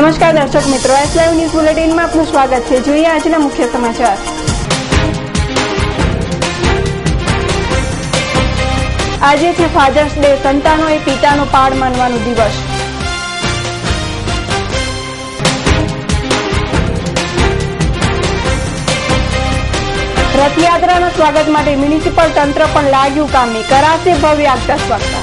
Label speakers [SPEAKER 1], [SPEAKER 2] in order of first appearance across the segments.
[SPEAKER 1] નમસ્કાર દર્શક મિત્રો એસ લાઈવ ન્યૂઝ બુલેટિનમાં આપનું સ્વાગત છે. જોઈએ આજના મુખ્ય સમાચાર. આજે છે ફાધર્સ ડે સંતાનોએ પિતાનો પાડ માનવાનો દિવસ. રથયાત્રાના સ્વાગત માટે મ્યુનિસિપલ તંત્ર પણ લાગ્યું કામે. કરાશે ભવ્ય સ્વાગત.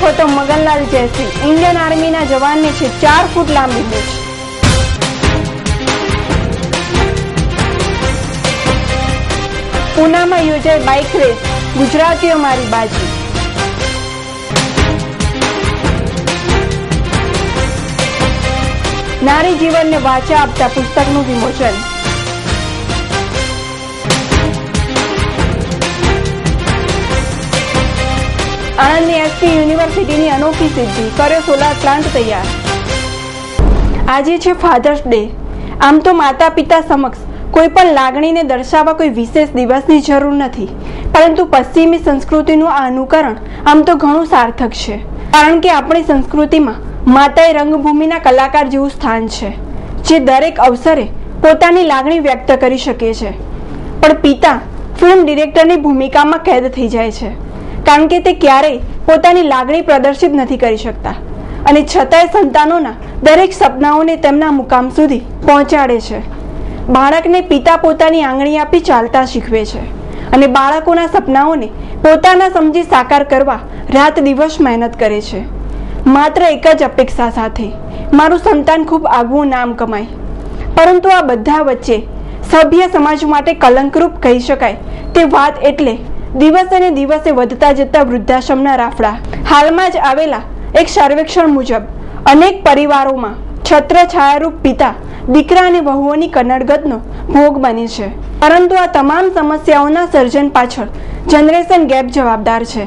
[SPEAKER 1] ખોટો મગનલાલ જયસિંહ ઇન્ડિયન આર્મીના જવાનની છે, ચાર ફૂટ લાંબી મૂછ પૂનામાં યોજાઈ બાઇક રેસ, ગુજરાતીઓ મારી બાજી. નારી જીવનને વાચા આપતા પુસ્તકનું વિમોચન. આણંદની એસપી યુનિવર્સિટીની અનોખી સિદ્ધિ. કર્યો સોલાર પ્લાન્ટ તૈયાર. આજે છે ફાધર્સ ડે આમ તો માતા પિતા સમક્ષ કોઈ પણ લાગણીને દર્શાવવા કોઈ વિશેષ દિવસની જરૂર નથી. પરંતુ પશ્ચિમી સંસ્કૃતિનું આ અનુકરણ આમ તો ઘણું સાર્થક છે. કારણ કે આપણી સંસ્કૃતિમાં માતાએ રંગભૂમિના કલાકાર જેવું સ્થાન છે, જે દરેક અવસરે પોતાની લાગણી વ્યક્ત કરી શકે છે. પણ પિતા ફિલ્મ ડિરેક્ટરની ભૂમિકામાં કેદ થઈ જાય છે. કારણ કે તે ક્યારેય પોતાની લાગણી પ્રદર્શિત નથી કરી શકતા. અને છતાંય સંતાનોના દરેક સપનાઓને તેમના મુકામ સુધી પહોંચાડે છે. બાળકને પિતા પોતાની આંગળી આપી ચાલતા શીખવે છે અને બાળકોના સપનાઓને પોતાના સમજી સાકાર કરવા રાત દિવસ મહેનત કરે છે. માત્ર એક જ અપેક્ષા સાથે, મારું સંતાન ખૂબ આગવું નામ કમાય. પરંતુ આ બધા વચ્ચે સભ્ય સમાજ માટે કલંકરૂપ કહી શકાય તે વાત એટલે દિવસે ને દિવસે વધતા જતા વૃદ્ધાશ્રમના રાફડા. હાલમાં જ આવેલા એક સર્વેક્ષણ મુજબ, અનેક પરિવારોમાં છત્ર છાયારૂપ પિતા, દીકરા અને વહુઓની કનડગતનો ભોગ બને છે. પરંતુ આ તમામ સમસ્યાઓના સર્જન પાછળ જનરેશન ગેપ જવાબદાર છે.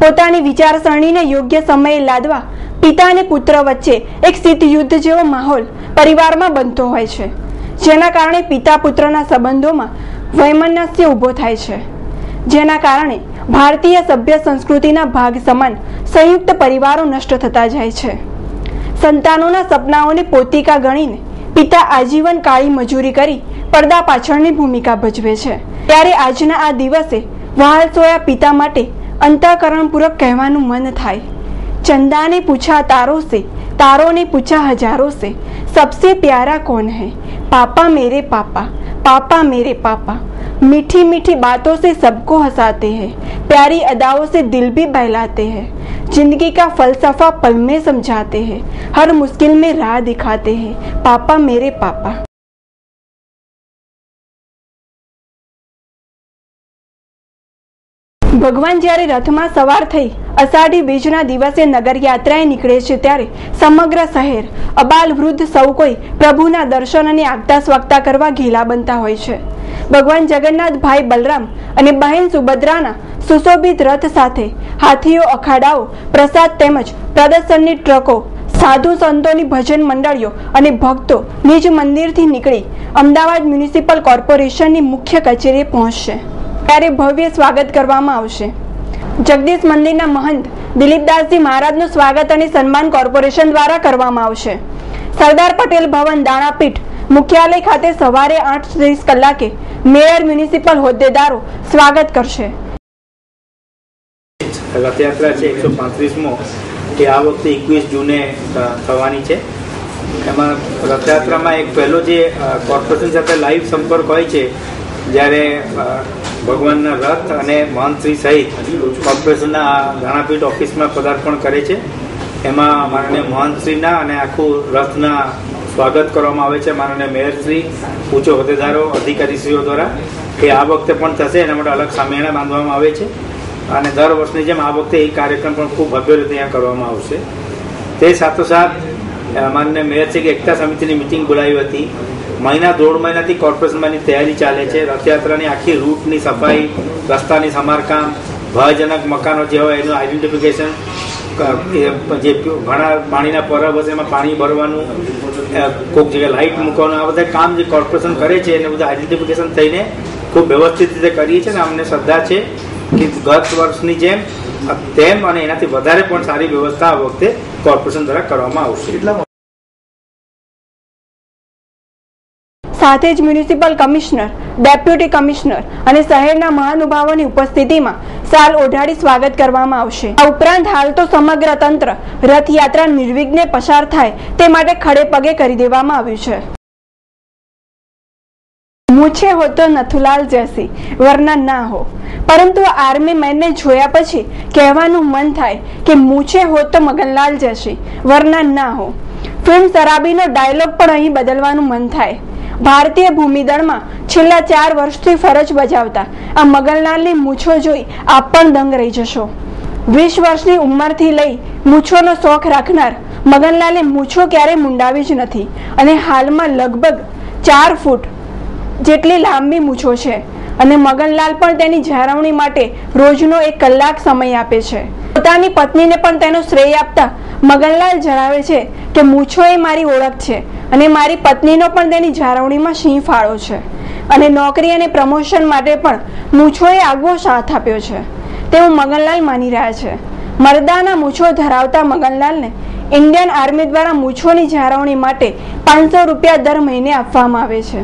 [SPEAKER 1] પોતાની વિચારસરણીને યોગ્ય સમયે લાદવા પિતા અને પુત્ર વચ્ચે એક સિદ્ધ યુદ્ધ જેવો માહોલ પરિવારમાં બનતો હોય છે, જેના કારણે પિતા પુત્રના સંબંધોમાં વૈમનસ્ય ઊભો થાય છે. જેના કારણે ભારતીય સભ્ય સંસ્કૃતિના ભાગ સમાન સંયુક્ત પરિવારો નષ્ટ થતા જાય છે સંતાનોના સપનાઓને પોતિકા ગણીને પિતા આજીવન કાળી મજૂરી કરી પડદા પાછળની ભૂમિકા ભજવે છે ત્યારે આજના આ દિવસે વહાલ સોયા પિતા માટે અંતઃકરણપૂર્વક કહેવાનું મન થાય ચંદા ને પૂછા તારો સે તારો ને પૂછા હજારો સે सबसे प्यारा कौन है पापा मेरे पापा पापा मेरे पापा मीठी मीठी बातों से सबको हंसाते हैं, प्यारी अदाओं से दिल भी बहलाते हैं, ज़िंदगी का फलसफा पल में समझाते हैं, हर मुश्किल में राह दिखाते हैं, पापा मेरे पापा। ભગવાન જ્યારે રથમાં સવાર થઈ અષાઢી બીજના દિવસે નગરયાત્રાએ નીકળે છે ત્યારે સમગ્ર શહેર અબાલ વૃદ્ધ સૌ કોઈ પ્રભુના દર્શન અને આગતા સ્વાગતા કરવા ઘેલા બનતા હોય છે. ભગવાન જગન્નાથ ભાઈ બલરામ અને બહેન સુભદ્રાના સુશોભિત રથ સાથે હાથીઓ, અખાડાઓ, પ્રસાદ તેમજ પ્રદર્શનની ટ્રકો, સાધુ સંતોની ભજન મંડળીઓ અને ભક્તો નિજ મંદિરથી નીકળી અમદાવાદ મ્યુનિસિપલ કોર્પોરેશનની મુખ્ય કચેરીએ પહોંચશે. ત્યારે ભવ્ય સ્વાગત કરવામાં આવશે. જગદીશ મંદિરના મહંત દિલીપદાસજી મહારાજનું સ્વાગત અને સન્માન કોર્પોરેશન દ્વારા કરવામાં આવશે. સરદાર પટેલ ભવન દાણાપીઠ મુખ્યાલય ખાતે સવારે આઠ ત્રીસ કલાકે મેયર મ્યુનિસિપલ હોદ્દેદારો સ્વાગત કરશે.
[SPEAKER 2] રથયાત્રા છે એકસો પાંત્રીસમો, કે આ વખતે એકવીસ જૂને થવાની છે. એમાં રથયાત્રામાં એક પહેલો જે કોર્પોરેશન સાથે લાઈવ સંપર્ક હોય છે, જ્યારે ભગવાનના રથ અને મહંતશ્રી સહિત કોર્પોરેશનના રાણાપીઠ ઓફિસમાં પદાર્પણ કરે છે. એમાં માનને મહંતશ્રીના અને આખું રથના સ્વાગત કરવામાં આવે છે. માનને મેયરશ્રી ઉચ્ચ હોદ્દેદારો, અધિકારીશ્રીઓ દ્વારા એ આ વખતે પણ થશે, એના માટે અલગ સામેણા બાંધવામાં આવે છે. અને દર વર્ષની જેમ આ વખતે એ કાર્યક્રમ પણ ખૂબ ભવ્ય રીતે અહીંયા કરવામાં આવશે. તે સાથોસાથ, માનને મેયરશ્રી મેયર એકતા સમિતિની મિટિંગ બોલાવી હતી. મહિના, દોઢ મહિનાથી કોર્પોરેશનમાંની તૈયારી ચાલે છે. રથયાત્રાની આખી રૂટની સફાઈ, રસ્તાની સમારકામ, ભયજનક મકાનો જે હોય એનું આઈડેન્ટિફિકેશન જે ઘણા પાણીના પરબ હશે એમાં પાણી ભરવાનું કોઈક જગ્યાએ લાઇટ મૂકવાનું, આ બધા કામ જે કોર્પોરેશન કરે છે, એને બધા આઈડેન્ટિફિકેશન થઈને ખૂબ વ્યવસ્થિત રીતે કરીએ છીએ અને અમને શ્રદ્ધા છે કે ગત વર્ષની જેમ તેમ અને એનાથી વધારે પણ સારી વ્યવસ્થા આ વખતે કોર્પોરેશન દ્વારા કરવામાં આવશે.
[SPEAKER 1] સાથે જ મ્યુનિસિપલ કમિશનર, ડેપ્યુટી કમિશનર અને શહેરના મહાનુભાવોની ઉપસ્થિતિમાં સાલ ઓઢાડી સ્વાગત કરવામાં આવશે. આ ઉપરાંત હાલ તો સમગ્ર તંત્ર રથયાત્રા નિર્વિઘ્ને પસાર થાય તે માટે ખડે પગે કરી દેવામાં આવ્યું છે. મૂછે હો તો નથુલાલ જૈસી વરના ના હો. પરંતુ આર્મી મેનને જોયા પછી કહેવાનું મન થાય કે મૂછે હો તો મગનલાલ જૈસી વરના ના હો. ફિલ્મ શરાબીનો ડાયલોગ પણ અહીં બદલવાનું મન થાય. ભારતીય ભૂમિદળમાં છેલ્લા ચાર વર્ષથી ફરજ બજાવતા આ મગનલાલની મૂછો જોઈ આપ પણ દંગ રહી જશો. વીસ વર્ષની ઉંમરથી લઈ મૂછોનો શોખ રાખનાર મગનલાલે મૂછો ક્યારેય મુંડાવી જ નથી અને હાલમાં લગભગ ચાર ફૂટ જેટલી લાંબી મૂછો છે અને મગનલાલ પણ તેની જાળવણી માટે રોજનો એક કલાક સમય આપે છે. પોતાની પત્નીને પણ તેનો શ્રેય આપતા મગનલાલ જણાવે છે કે મૂછો એ મારી ઓળખ છે અને મારી પત્નીનો પણ તેની જાળવણીમાં સિંહ ફાળો છે. અને નોકરી અને પ્રમોશન માટે પણ મૂછોએ આગવો સાથ આપ્યો છે. તેવું મગનલાલ માની રહ્યા છે. મરદાના મૂછો ધરાવતા મગનલાલને ઇન્ડિયન આર્મી દ્વારા મૂછોની જાળવણી માટે પાંચસો રૂપિયા દર મહિને આપવામાં આવે છે.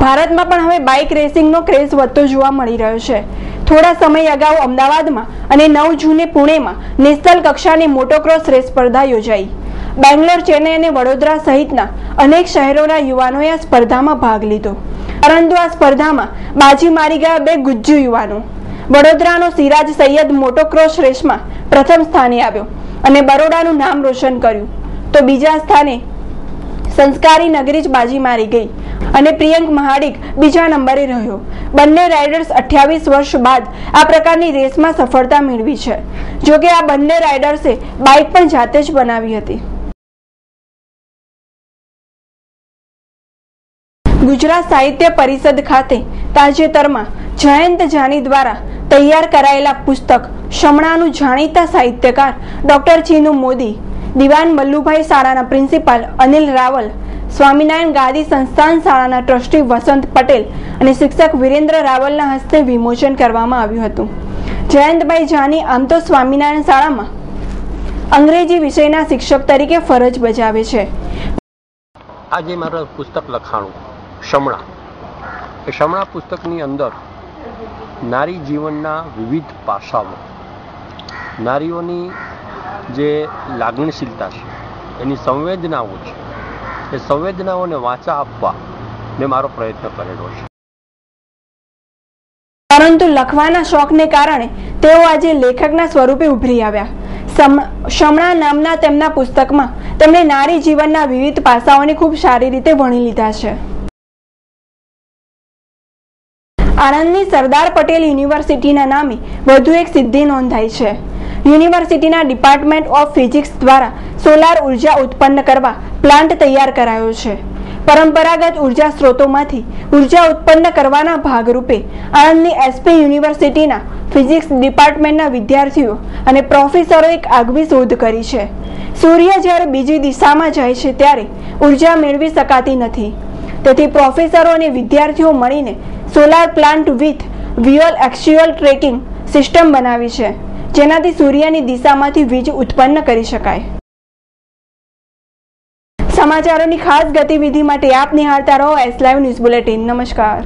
[SPEAKER 1] ભારતમાં પણ હવે બાઇક રેસિંગનો ક્રેઝ વધતો જોવા મળી રહ્યો છે. થોડા સમય અગાઉ અમદાવાદમાં અને નવ જૂને પુણેમાં નેશનલ કક્ષાની મોટોક્રોસ રેસ સ્પર્ધા યોજાઈ. બેંગ્લોર, ચેન્નઈ અને વડોદરા સહિતના અનેક શહેરોના યુવાનોએ આ સ્પર્ધામાં ભાગ લીધો. પરંતુ આ સ્પર્ધામાં બાજી મારી ગયા બે ગુજ્જુ યુવાનો. વડોદરાનો સિરાજ સૈયદ મોટોક્રોસ રેસમાં પ્રથમ સ્થાને આવ્યો અને બરોડાનું નામ રોશન કર્યું. તો બીજા સ્થાને સંસ્કારી નગરી જ બાજી મારી ગઈ. અને પ્રિયંક મહાડિક બીજા નંબરે રહ્યો. બંને રાઇડર્સ અઠ્યાવીસ વર્ષ બાદ આ પ્રકારની રેસમાં સફળતા મેળવી છે. જોકે આ બંને રાઇડર્સે બાઇક પણ જાતે જ બનાવી હતી. ગુજરાત સાહિત્ય પરિષદ ખાતે તાજેતરમાં જયંત જાની દ્વારા તૈયાર કરાયેલા પુસ્તક શમણાનું જાણીતા સાહિત્યકાર ડોક્ટર ચીનુ મોદી, દિવાન મલ્લુભાઈ શાળાના પ્રિન્સિપાલ અનિલ રાવલ સ્વામિનારાયણ ગાદી સંસ્થાન શાળાના ટ્રસ્ટી વસંત પટેલ અને શિક્ષક વિરેન્દ્ર રાવલના હસ્તે વિમોચન કરવામાં આવ્યું હતું. જયંતભાઈ જાની આમ તો સ્વામિનારાયણ શાળામાં અંગ્રેજી વિષયના શિક્ષક તરીકે ફરજ બજાવે છે.
[SPEAKER 3] આજે મારા પુસ્તક લખાણું, શમણા. એ શમણા પુસ્તકની અંદર નારી જીવનના વિવિધ પાસાઓ, નારીઓની જે લાગણીશીલતા છે, એની સંવેદનાઓ છે એ સંવેદનાઓને વાંચા આપવા મેં મારો પ્રયત્ન કરેલો છે.
[SPEAKER 1] પરંતુ લખવાના શોખને કારણે તેઓ આજે લેખકના સ્વરૂપે ઉભરી આવ્યા. શમણા નામના તેમના પુસ્તકમાં તેમણે નારી જીવનના વિવિધ પાસાઓને ખૂબ સારી રીતે વણી લીધા છે. આણંદની સરદાર પટેલ યુનિવર્સિટીના નામે વધુ એક સિદ્ધિ નોંધાઈ છે. યુનિવર્સિટીના ડિપાર્ટમેન્ટ ઓફ ફિઝિક્સ દ્વારા સોલાર ઊર્જા ઉત્પન્ન કરવા પ્લાન્ટ તૈયાર કરાયો છે. પરંપરાગત ઊર્જા સ્ત્રોતોમાંથી ઊર્જા ઉત્પન્ન કરવાના ભાગરૂપે આણંદની એસપી યુનિવર્સિટીના ફિઝિક્સ ડિપાર્ટમેન્ટના વિદ્યાર્થીઓ અને પ્રોફેસરો એક આગવી શોધ કરી છે. સૂર્ય જ્યારે બીજી દિશામાં જાય છે ત્યારે ઊર્જા મેળવી શકાતી નથી. તેથી પ્રોફેસરો અને વિદ્યાર્થીઓ મળીને solar plant with dual actual tracking system બનાવી છે. જેનાથી સૂર્યની દિશામાંથી વીજ ઉત્પન્ન કરી શકાય. સમાચારોની ખાસ ગતિવિધિ માટે આપ નિહાળતા રહો એસ લાઈવ ન્યૂઝ બુલેટિન નમસ્કાર.